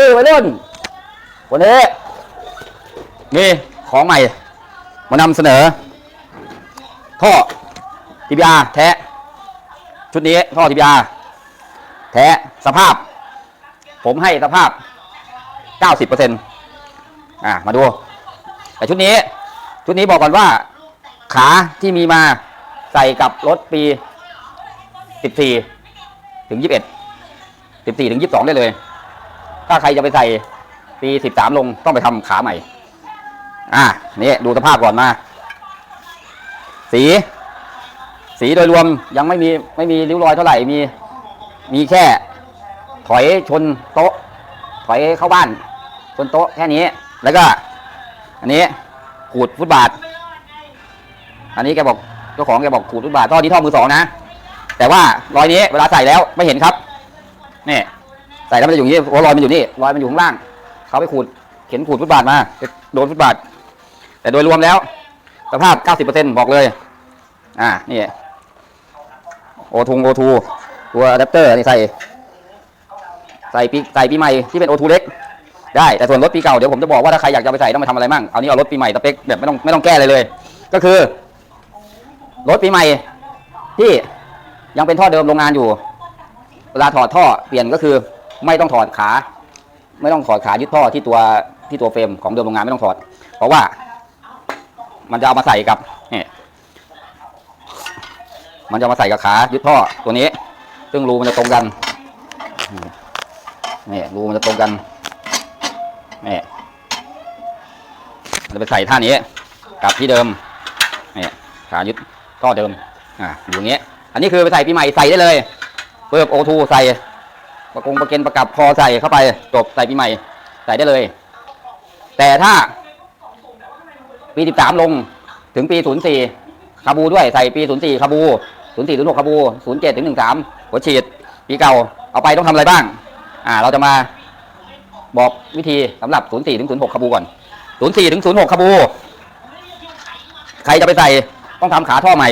เออวัยรุ่นวันนี้มีของใหม่ มานำเสนอ ท่อ TBR แท้ ชุดนี้ท่อ TBR แท้สภาพ ผมให้สภาพ 90%อะมาดู แต่ชุดนี้ ชุดนี้บอกก่อนว่า ขาที่มีมาใส่กับรถปี 14 ถึง 21 14 ถึง 22 ได้เลย ถ้าใครจะไปใส่ปี13ลงต้องไปทำขาใหม่ อะนี่ดูสภาพก่อนมา สี สีโดยรวมยังไม่มีไม่มีริ้วรอยเท่าไหร่มี มีแค่ ถอยชนโต๊ะ ถอยเข้าบ้าน ชนโต๊ะแค่นี้ แล้วก็ อันนี้ขูดฟุตบาท อันนี้แกบอกเจ้าของแกบอกขูดฟุตบาทท่อนี้ท่อมือสองนะ แต่ว่ารอยนี้เวลาใส่แล้วไม่เห็นครับนี่ ใส่แล้วมันจะอยู่นี้โอ้รอยมันอยู่นี่รอยมันอยู่ข้างล่าง เขาไปขูดเข็นขูดฟุตบาทมาโดนฟุตบาท แต่โดยรวมแล้ว สภาพ 90%บอกเลย อ่า นี่ โอทุงโอทูตัวอะแดปเตอร์นี่ใส่ ใส่ปีใส่ปีใหม่ที่เป็นโอทูเล็ก ได้ แต่ส่วนรถปีเก่าเดี๋ยวผมจะบอกว่าถ้าใครอยากจะไปใส่ต้องไปทำอะไรมั่ง เอานี้เอารถปีใหม่สเปคแบบไม่ต้องไม่ต้องแก้อะไรเลย ก็คือ รถปีใหม่ที่ยังเป็นท่อเดิมโรงงานอยู่ เวลาถอดท่อเปลี่ยนก็คือ ไม่ต้องถอดขา ไม่ต้องถอดขายึดท่อที่ตัวที่ตัวเฟรมของเดิมโรงงานไม่ต้องถอด เพราะว่า มันจะเอามาใส่กับนี่มันจะมาใส่กับขายึดท่อตัวนี้ ซึ่งรูมันจะตรงกันนี่รูมันจะตรงกันนี่มันจะไปใส่ท่านี้กับที่เดิมนี่ขายึดท่อเดิมอ่าอยู่อย่างเงี้ยอันนี้คือไปใส่ปีใหม่ใส่ได้เลยเปิบโอทูใส่ ประกงประเกนประกับคอใส่เข้าไปจบใส่ปีใหม่ ใส่ได้เลย แต่ถ้า ปีสิบสามลงถึงปีศูนย์สี่คาบูด้วยใส่ปีศูนย์สี่คาบูศูนย์สี่ศูนย์หกคาบูศูนย์เจ็ดถึงหนึ่งสามหัวฉีด ปีเก่าเอาไปต้องทำอะไรบ้าง อ่า เราจะมาบอกวิธีสำหรับศูนย์สี่ถึงศูนย์หกคาบูก่อนศูนย์สี่ถึงศูนย์หกคาบู ใครจะไปใส่ต้องทำขาท่อใหม่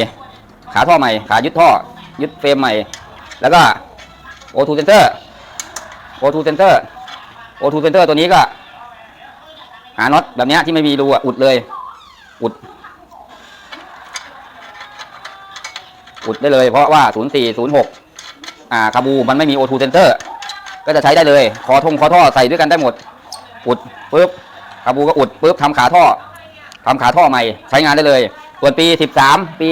ขาท่อใหม่ ขายึดท่อ ยึดเฟรมใหม่ แล้วก็โอทูเซนเตอร์ โอทูเซนเตอร์โอทูเซนเตอร์ตัวนี้ก็ หาน็อตแบบนี้ที่ไม่มีรูอะอุดเลย อุด อุดได้เลยเพราะว่า 0406 อ่าคาบูมันไม่มี O2 Center ก็จะใช้ได้เลย คอทงคอท่อใส่ด้วยกันได้หมด อุดปุ๊บคาบูก็อุดปุ๊บทำขาท่อทำขาท่อใหม่ใช้งานได้เลยส่วนปี 13 ปี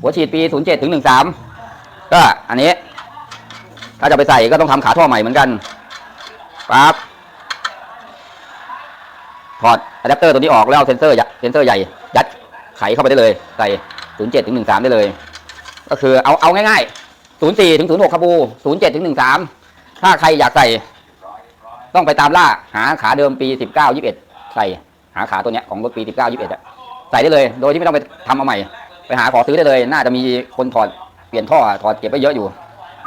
หัวฉีดปี 07ถึง13 ก็อันนี้ ถ้าจะไปใส่ก็ต้องทำขาท่อใหม่เหมือนกันปั๊บถอดอะแดปเตอร์ตัวนี้ออกแล้วเอาเซนเซอร์ใหญ่เซนเซอร์ใหญ่ ยัดไขเข้าไปได้เลยใส่07ถึง13ได้เลย ก็คือเอาเอาง่ายๆ04ถึง06คาบู07ถึง13ถ้าใครอยากใส่ ต้องไปตามล่าหาขาเดิมปี19 21ใส่หาขาตัวเนี้ยของรถปี19 21อะใส่ได้เลย โดยที่ไม่ต้องไปทำเอาใหม่ ไปหาขอซื้อได้เลย น่าจะมีคนถอดเปลี่ยนท่อถอดเก็บไปเยอะอยู่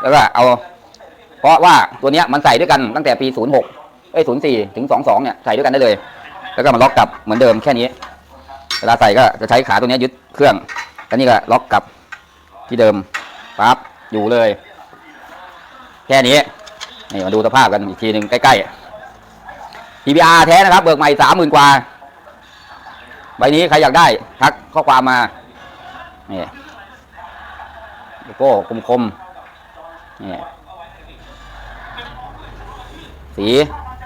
แล้วก็เอา เพราะว่าตัวเนี้ยมันใส่ด้วยกันตั้งแต่ปี 06 เอ้ย 04 ถึง 22 เนี่ยใส่ด้วยกันได้เลย แล้วก็มาล็อกกลับเหมือนเดิมแค่นี้ เวลาใส่ก็จะใช้ขาตัวนี้ยึดเครื่องแล้วนี่ก็ล็อกกลับที่เดิมปั๊บอยู่เลย แค่นี้นี่มาดูสภาพกันอีกทีหนึ่งใกล้ๆ TBR แท้นะครับ เบิกใหม่สามหมื่นกว่าใบนี้ใครอยากได้ทักข้อความมานี่โก้คมๆนี่ สี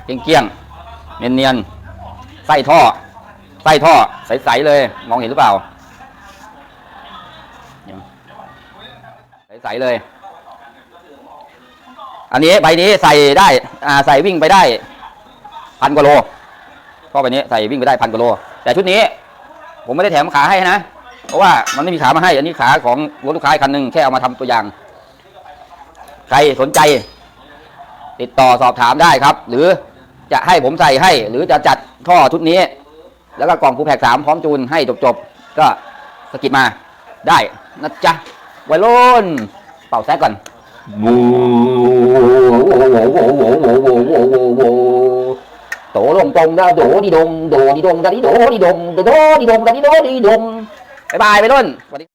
เกลี้ยงๆเนียนๆไส้ท่อไส้ท่อใสๆเลย มองเห็นหรือเปล่าใสๆเลย อันนี้ใบนี้ใส่ได้อ่าใส่วิ่งไปได้พันกว่าโลท่อใบนี้ใส่วิ่งไปได้พันกว่าโล แต่ชุดนี้ ผมไม่ได้แถมขาให้นะ เพราะว่ามันไม่มีขามาให้ อันนี้ขาของรถลูกค้าคันหนึ่งแค่เอามาทำตัวอย่าง ใครสนใจ ติดต่อสอบถามได้ครับ หรือจะให้ผมใส่ให้ หรือจะจัดท่อชุดนี้ แล้วก็กล่องคูแพกสามพร้อมจูนให้จบๆ ก็สกิดมาได้นะจ๊ะวัยรุ่นเป่าแซกก่อนบูโตลงตรงดาโดดีดงโดดีดงดาดีโดดีดงโดดีดงดาดีโดดีดงบ๊ายบายวัยรุ่นสวัสดี